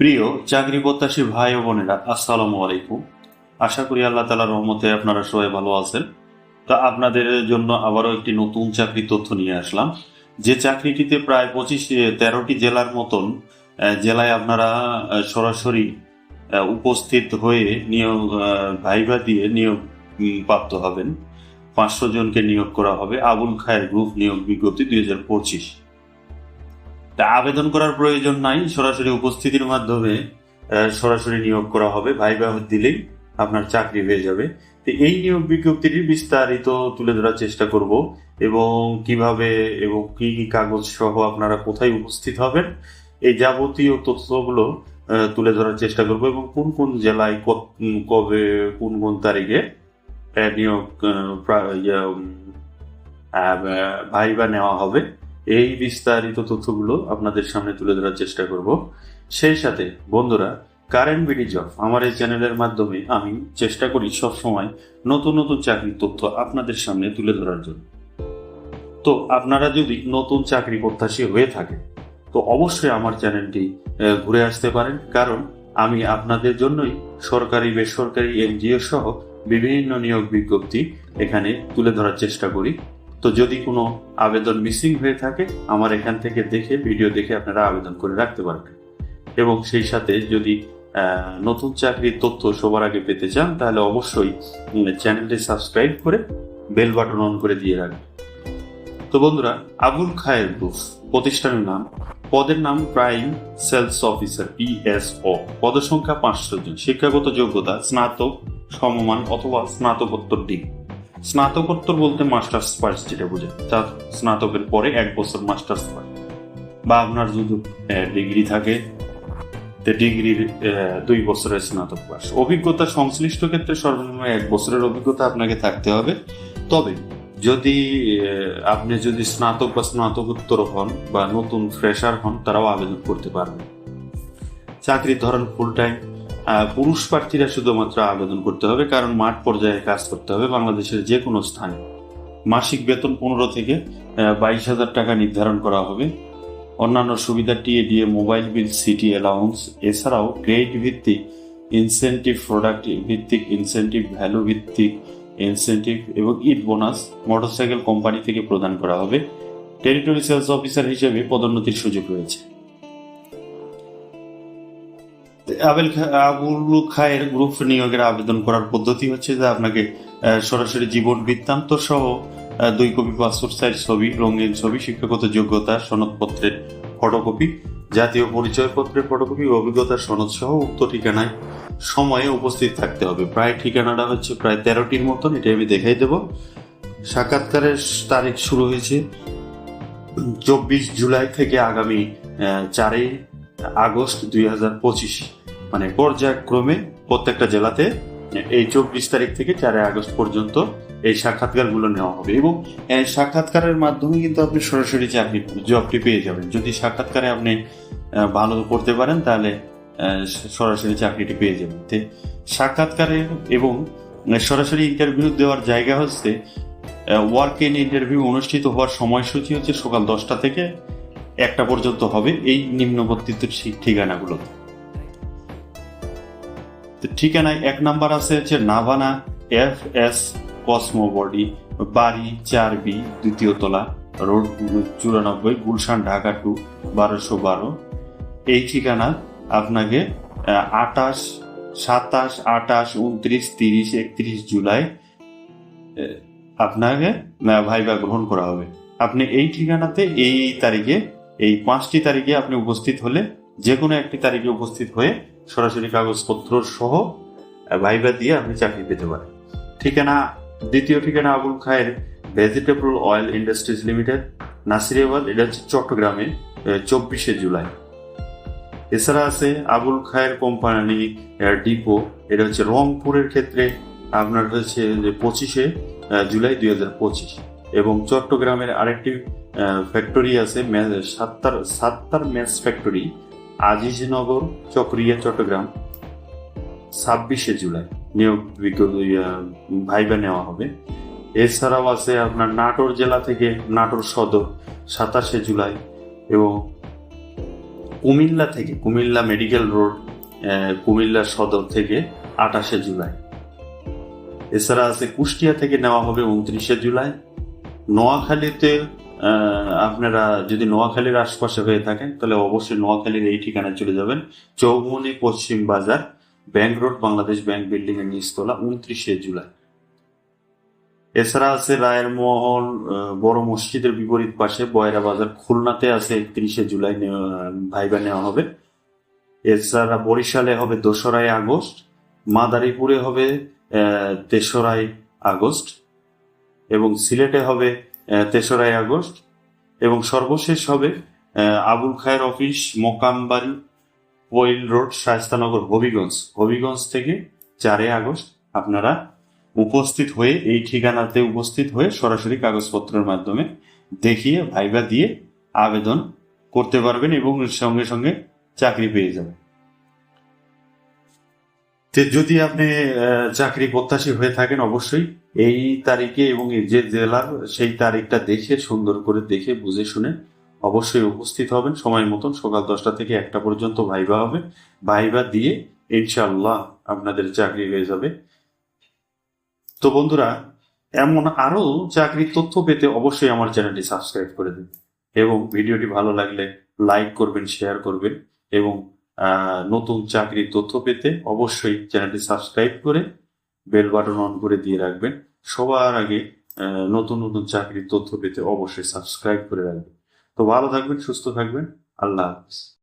প্রিয় চাকরি প্রত্যাশী ভাই ও বোনেরা, আসসালামু আলাইকুম। আশা করি আল্লাহ তালার রহমতে আপনারা সবাই ভালো আছেন। তা আপনাদের জন্য আবারও একটি নতুন চাকরি তথ্য নিয়ে আসলাম। যে চাকরিটিতে প্রায় পঁচিশ তেরোটি জেলার মতন জেলায় আপনারা সরাসরি উপস্থিত হয়ে নিয়োগ ভাইবা দিয়ে নিয়োগ প্রাপ্ত হবেন। পাঁচশো জনকে নিয়োগ করা হবে। আবুল খায়ের গ্রুপ নিয়োগ বিজ্ঞপ্তি দুই হাজার পঁচিশ। তা আবেদন করার প্রয়োজন নাই সরাসরি উপস্থিতির মাধ্যমে সরাসরি নিয়োগ করা হবে। ভাইবা দিলেই আপনার চাকরি হয়ে যাবে। তো এই নিয়োগ বিজ্ঞপ্তিটি বিস্তারিত তুলে ধরার চেষ্টা করব এবং কীভাবে এবং কি কি কাগজ সহ আপনারা কোথায় উপস্থিত হবেন এই যাবতীয় তথ্যগুলো তুলে ধরার চেষ্টা করব এবং কোন কোন জেলায় কবে কোন কোন তারিখে নিয়োগ ইয়ে, ভাইবা নেওয়া হবে। এই বিস্তারিত তথ্যগুলো আপনাদের সামনে তুলে ধরার চেষ্টা করব। সেই সাথে, বন্ধুরা, কারেন্ট বিডি জব আমার এই চ্যানেলের মাধ্যমে আমি চেষ্টা করি সব সময় নতুন নতুন চাকরির তথ্য আপনাদের সামনে তুলে ধরার জন্য। তো আপনারা যদি নতুন চাকরি প্রত্যাশী হয়ে থাকে তো অবশ্যই আমার চ্যানেলটি ঘুরে আসতে পারেন। কারণ আমি আপনাদের জন্যই সরকারি, বেসরকারি, এনজিও সহ বিভিন্ন নিয়োগ বিজ্ঞপ্তি এখানে তুলে ধরার চেষ্টা করি। তো যদি কোনো আবেদন মিসিং হয়ে থাকে, আমার এখান থেকে দেখে, ভিডিও দেখে আপনারা আবেদন করে রাখতে পারবেন। এবং সেই সাথে যদি নতুন চাকরির তথ্য সবার আগে পেতে চান, তাহলে অবশ্যই চ্যানেলটি সাবস্ক্রাইব করে বেল বাটন অন করে দিয়ে রাখবেন। তো বন্ধুরা, আবুল খায়ের গ্রুপ, প্রতিষ্ঠানের নাম, পদের নাম প্রাইম সেলস অফিসার পিএসও পদসংখ্যা পাঁচশো জন। শিক্ষাগত যোগ্যতা, স্নাতক, সমমান অথবা স্নাতকোত্তর ডিগ্রি। স্নাতকোত্তর বলতে মাস্টার্স পাস যেটা বোঝায়, তা স্নাতকের পরে এক বছর মাস্টার্স পাস বা আপনার যদি ডিগ্রি থাকে ডিগ্রির দুই বছরের স্নাতক পাস। অভিজ্ঞতা সংশ্লিষ্ট ক্ষেত্রে সর্বনিম্ন এক বছরের অভিজ্ঞতা আপনাকে থাকতে হবে। তবে যদি আপনি যদি স্নাতক বা স্নাতকোত্তর হন বা নতুন ফ্রেশার হন, তারাও আবেদন করতে পারবেন। চাকরির ধরন ফুল টাইম পুরুষ প্রার্থীরা শুধুমাত্র আবেদন করতে হবে, কারণ মাঠ পর্যায়ে কাজ করতে হবে বাংলাদেশের যে কোনো স্থানে। মাসিক বেতন পনেরো থেকে বাইশ হাজার টাকা নির্ধারণ করা হবে। অন্যান্য সুবিধা TA DA, mobile bill, city allowance, এছাড়াও ক্রেডিট ভিত্তিক ইনসেন্টিভ প্রোডাক্ট ভিত্তিক ইনসেন্টিভ, ভ্যালু ভিত্তিক ইনসেন্টিভ এবং ইট বোনাস মোটরসাইকেল কোম্পানি থেকে প্রদান করা হবে। টেরিটরি সেলস অফিসার হিসেবে পদোন্নতির সুযোগ রয়েছে। আবেল আবুল খায়ের গ্রুপ নিয়োগের আবেদন করার পদ্ধতি হচ্ছে যে আপনাকে সরাসরি জীবন বৃত্তান্ত সহ দুই কপি পাসপোর্ট সাইজ ছবি, রঙিন ছবি, শিক্ষাগত যোগ্যতা, সনদপত্রের ফটোকপি, জাতীয় পরিচয়পত্রের ফটোকপি অভিজ্ঞতার সনদ সহ উক্ত ঠিকানায় সময়ে উপস্থিত থাকতে হবে। প্রায় ঠিকানাটা হচ্ছে প্রায় তেরোটির মতন, এটা আমি দেখাই দেব। সাক্ষাৎকারের তারিখ শুরু হয়েছে চব্বিশ জুলাই থেকে আগামী চারই আগস্ট দুই হাজার পঁচিশ। মানে পর্যায়ক্রমে প্রত্যেকটা জেলাতে এই চব্বিশ তারিখ থেকে চারই আগস্ট পর্যন্ত এই সাক্ষাৎকারগুলো নেওয়া হবে এবং সাক্ষাৎকারের মাধ্যমে কিন্তু আপনি সরাসরি চাকরি, জবটি পেয়ে যাবেন। যদি সাক্ষাৎকারে আপনি ভালো করতে পারেন, তাহলে সরাসরি চাকরিটি পেয়ে যাবেন। সাক্ষাৎকারে এবং সরাসরি ইন্টারভিউ দেওয়ার জায়গা হচ্ছে ওয়ার্ক ইন ইন্টারভিউ অনুষ্ঠিত হওয়ার সময়সূচি হচ্ছে সকাল দশটা থেকে একটা পর্যন্ত হবে এই নিম্নবর্তিত ঠিক- ঠিকানাগুলোতে। ঠিকানায় এক নাম্বার আছে হচ্ছে Navana F S cosmo body চার বি দ্বিতীয় তলা, রোড চুরানব্বই, গুলশান, ঢাকা টু বারোশো বারো। এই ঠিকানা আপনাকে আটাশ সাতাশ আটাশ উনত্রিশ, তিরিশ, একত্রিশ জুলাই আপনাকে ভাইবা গ্রহণ করা হবে। আপনি এই ঠিকানাতে এই তারিখে, এই পাঁচটি তারিখে আপনি উপস্থিত হলে যে কোনো একটি তারিখে উপস্থিত হয়ে সরাসরি কাগজপত্র সহ ভাইবা দিয়ে আপনি চাকরি পেতে পারেন। ঠিকানা, দ্বিতীয় ঠিকানা Abul Khair vegetable oil industries limited Nasirabad, এটা হচ্ছে চট্টগ্রামে চব্বিশে জুলাই। এছাড়া আছে আবুল খায়ের কোম্পানি ডিপো, এটা হচ্ছে রংপুরের ক্ষেত্রে, আপনার হচ্ছে যে পঁচিশে জুলাই দুই হাজার পঁচিশ। এবং চট্টগ্রামের আরেকটি ফ্যাক্টরি আছে সাত্তার সাত্তার ম্যাস ফ্যাক্টরি আজিজনগর চকরিয়া চট্টগ্রাম ছাব্বিশে জুলাই। নিয়োগ ইয়া, ভাইবা নেওয়া হবে। এছাড়াও আছে আপনার নাটোর জেলা থেকে নাটোর সদর সাতাশে জুলাই এবং কুমিল্লা থেকে কুমিল্লা মেডিকেল রোড কুমিল্লা সদর থেকে আঠাশে জুলাই। এছাড়া আছে কুষ্টিয়া থেকে নেওয়া হবে উনত্রিশে জুলাই। নোয়াখালীতে আপনারা যদি নোয়াখালীর আশপাশে হয়ে থাকেন, তাহলে অবশ্যই নোয়াখালীর এই ঠিকানায় চলে যাবেন। চৌমনি পশ্চিম বাজার, bank road, Bangladesh bank building এর নিচতলা, উনত্রিশে জুলাই। এছাড়া আছে রায়ের মহল বড় মসজিদের বিপরীত পাশে বয়রা বাজার, খুলনাতে আছে একত্রিশে জুলাই ভাইবা নেওয়া হবে। এছাড়া বরিশালে হবে দোসরাই আগস্ট, মাদারীপুরে হবে তেসরাই আগস্ট, এবং সিলেটে হবে তেসরাই আগস্ট, এবং সর্বশেষ হবে Abul Khair office Mokambari well road, Shaistanagar, Habiganj. Habiganj থেকে চারই আগস্ট আপনারা উপস্থিত হয়ে, এই ঠিকানাতে উপস্থিত হয়ে সরাসরি কাগজপত্রের মাধ্যমে দেখিয়ে, ভাইবা দিয়ে আবেদন করতে পারবেন এবং সঙ্গে সঙ্গে চাকরি পেয়ে যাবেন। যদি আপনি চাকরি প্রত্যাশী হয়ে থাকেন, অবশ্যই এই তারিখে এবং যে জেলার সেই তারিখটা দেখে, সুন্দর করে দেখে, বুঝে শুনে অবশ্যই উপস্থিত হবেন। সময় মতন সকাল দশটা থেকে একটা পর্যন্ত ভাইবা হবে। ভাইবা দিয়ে ইনশাল্লাহ আপনাদের চাকরি হয়ে যাবে। তো বন্ধুরা, এমন আরও চাকরির তথ্য পেতে অবশ্যই আমার চ্যানেলটি সাবস্ক্রাইব করে দিন এবং ভিডিওটি ভালো লাগলে লাইক করবেন, শেয়ার করবেন এবং নতুন চাকরির তথ্য পেতে অবশ্যই চ্যানেলটি সাবস্ক্রাইব করে বেল বাটন অন করে দিয়ে রাখবেন। সবার আগে নতুন নতুন চাকরির তথ্য পেতে অবশ্যই সাবস্ক্রাইব করে রাখবেন। তো ভালো থাকবেন, সুস্থ থাকবেন। আল্লাহ হাফিজ।